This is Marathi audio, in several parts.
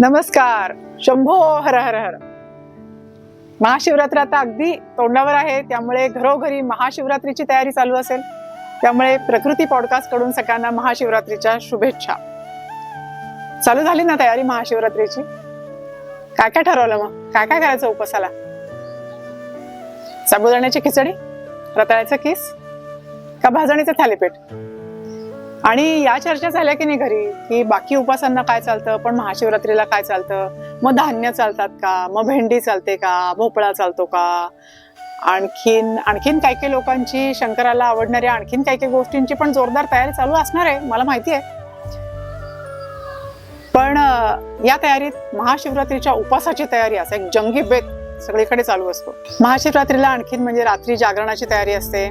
नमस्कार. शंभो हर हर हर. महाशिवरात्र आता अगदी तोंडावर आहे. त्यामुळे घरोघरी महाशिवरात्रीची तयारी चालू असेल. त्यामुळे प्रकृती पॉडकास्टकडून सगळ्यांना महाशिवरात्रीच्या शुभेच्छा. चालू झाली ना तयारी महाशिवरात्रीची? काय काय ठरवलं मग? काय काय करायचं उपासाला साबुदाण्याची खिचडी रताळ्याचं किस का भाजणीचं थालीपीठ? आणि या चर्चा झाल्या की नाही घरी? की बाकी उपासांना काय चालतं? पण महाशिवरात्रीला काय चालतं? मग धान्य चालतात का? मग भेंडी चालते का? भोपळा चालतो का? आणखीन आणखीन काही काही लोकांची शंकराला आवडणाऱ्या आणखीन काही काही गोष्टींची पण जोरदार तयारी चालू असणार आहे मला माहिती आहे. पण या तयारीत महाशिवरात्रीच्या उपासाची तयारी असं एक जंगी बेत सगळीकडे चालू असतो. महाशिवरात्रीला आणखीन म्हणजे रात्री जागरणाची तयारी असते.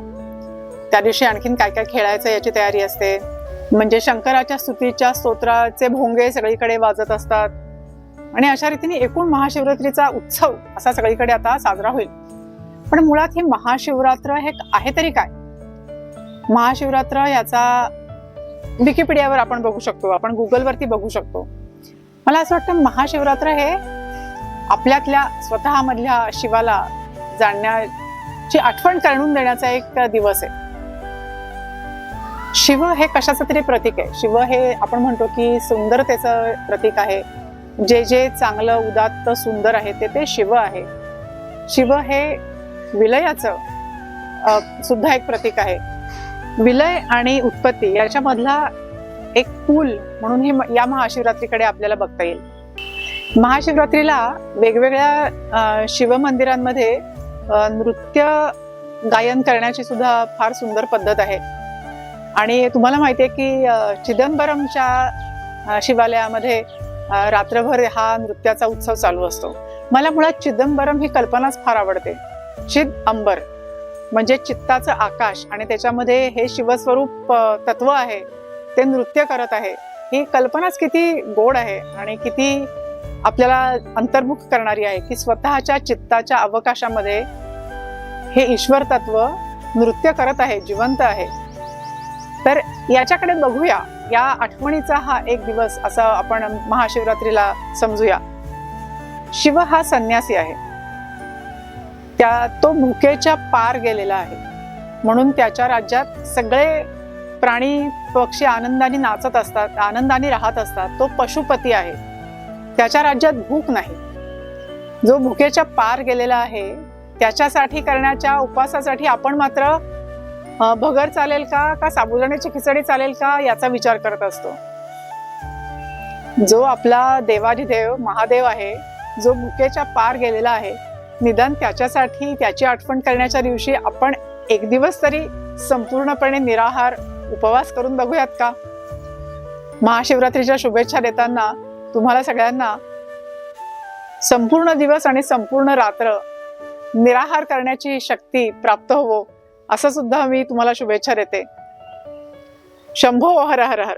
त्या दिवशी आणखीन काय काय खेळायचं याची तयारी असते. म्हणजे शंकराच्या स्तुतीच्या स्तोत्राचे भोंगे सगळीकडे वाजत असतात. आणि अशा रीतीने एकूण महाशिवरात्रीचा उत्सव असा सगळीकडे आता साजरा होईल. पण मुळात हे महाशिवरात्र हे आहे तरी काय? महाशिवरात्र याचा विकिपीडियावर आपण बघू शकतो आपण गुगलवरती बघू शकतो. मला असं वाटतं महाशिवरात्र हे आपल्यातल्या स्वतःमधल्या शिवाला जाणण्याची आठवण करून देण्याचा एक दिवस आहे. शिव हे कशाचं तरी प्रतीक आहे. शिव हे आपण म्हणतो की सुंदरतेचं प्रतीक आहे. जे जे चांगलं उदात्त सुंदर आहे ते ते शिव आहे. शिव हे विलयाचं सुद्धा एक प्रतीक आहे. विलय आणि उत्पत्ती याच्यामधला एक पूल म्हणून हे म- या महाशिवरात्रीकडे आपल्याला बघता येईल. महाशिवरात्रीला वेगवेगळ्या शिवमंदिरांमध्ये नृत्य गायन करण्याची सुद्धा फार सुंदर पद्धत आहे. आणि तुम्हाला माहिती आहे की चिदंबरमच्या शिवालयामध्ये रात्रभर हा नृत्याचा उत्सव चालू असतो. मला मुळात चिदंबरम ही कल्पनाच फार आवडते. चिद अंबर म्हणजे चित्ताचं आकाश आणि त्याच्यामध्ये हे शिवस्वरूप तत्व आहे ते नृत्य करत आहे. ही कल्पनाच किती गोड आहे आणि किती आपल्याला अंतर्मुख करणारी आहे की स्वतःच्या चित्ताच्या अवकाशामध्ये हे ईश्वर तत्व नृत्य करत आहे जिवंत आहे. तर याच्याकडे बघूया. या आठवणीचा हा एक दिवस असं आपण महाशिवरात्रीला समजूया. शिव हा संन्यासी आहे. त्या तो भुकेच्या पार गेलेला आहे. म्हणून त्याच्या राज्यात सगळे प्राणी पक्षी आनंदाने नाचत असतात आनंदाने राहत असतात. तो पशुपती आहे. त्याच्या राज्यात भूक नाही. जो भुकेच्या पार गेलेला आहे त्याच्यासाठी करण्याच्या उपवासासाठी आपण मात्र भगर चालेल का? का साबुदाण्याची खिचडी चालेल का? याचा विचार करत असतो. जो आपला देवाधिदेव महादेव आहे जो भुकेच्या पार गेलेला आहे निदान त्याच्यासाठी त्याची आठवण करण्याच्या दिवशी आपण एक दिवस तरी संपूर्णपणे निराहार उपवास करून बघूयात का? महाशिवरात्रीच्या शुभेच्छा देताना तुम्हाला सगळ्यांना संपूर्ण दिवस आणि संपूर्ण रात्र निराहार करण्याची शक्ती प्राप्त होवो. असं सुद्धा मी तुम्हाला शुभेच्छा देते. शंभो हर हर हर.